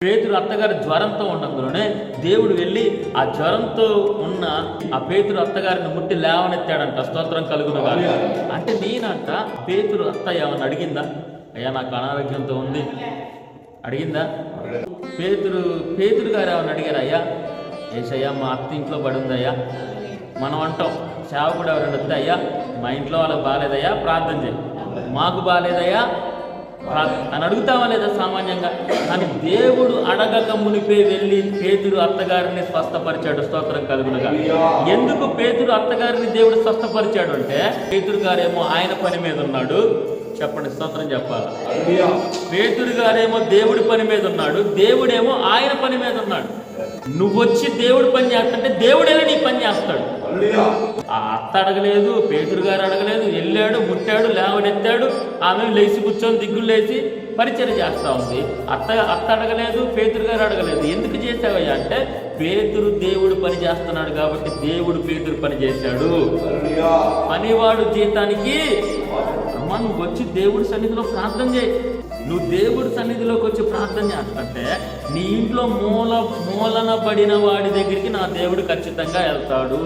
పేతురు అత్తగారు జ్వరంతో ఉన్నందులోనే దేవుడు వెళ్ళి ఆ జ్వరంతో ఉన్న ఆ పేతురు అత్తగారిని ముట్టి లేవనెత్తాడంట. స్తోత్రం కలుగును గాక. అంటే నేనంట పేతురు అత్త ఏమన్నా అడిగిందా? అయ్యా నాకు అనారోగ్యంతో ఉంది. అడిగిందా? పేతురు పేతురు గారు ఏమన్నా అడిగారు? అయ్యా ఏసయ్యా మా అత్త ఇంట్లో పడి ఉందయ్యా మనం అంటాం సేవకుడు ఎవరైనా వస్తే అయ్యా మా ఇంట్లో వాళ్ళకి బాగాలేదయ్యా ప్రార్థన చేయి. మాకు బాగాలేదయ్యా ప్రా- అని అడుగుతావా లేదా సామాన్యంగా? కానీ దేవుడు అడగక మునిపే వెళ్ళి పేతురు అత్తగారిని స్వస్థపరిచాడు. స్తోత్రం కలుగునగా. ఎందుకు పేతురు అత్తగారిని దేవుడు స్వస్థపరిచాడు అంటే పేతురు గారేమో ఆయన పని మీద ఉన్నాడు. చెప్పండి స్తోత్రం చెప్పాలి? పేతురు గారేమో దేవుడి పని మీద ఉన్నాడు. దేవుడేమో ఆయన పని మీద ఉన్నాడు. నువ్వు వచ్చి దేవుడి పని చేస్తుంటే దేవుడేలా నీ పని చేస్తాడు. ఆ అత్త అడగలేదు పేతురు గారు అడగలేదు వెళ్ళాడు ముట్టాడు లేవనెత్తాడు. ఆమె లేచి కూర్చొని దిగ్గులు లేచి పరిచయం చేస్తా ఉంది. అత్త అత్త అడగలేదు పేతురు గారు అడగలేదు. ఎందుకు చేసావయ్యా అంటే పేతురు దేవుడు పని చేస్తున్నాడు కాబట్టి దేవుడు పేతురు పని చేశాడు. పనివాడు జీతానికి అమ్మ నువ్వు వచ్చి దేవుడి సన్నిధిలో ప్రార్థన చేయి. నువ్వు దేవుడి సన్నిధిలోకి వచ్చి ప్రార్థన చేస్తుంటే నీ ఇంట్లో మూల మూలన పడిన వాడి దగ్గరికి నా దేవుడు ఖచ్చితంగా వెళ్తాడు.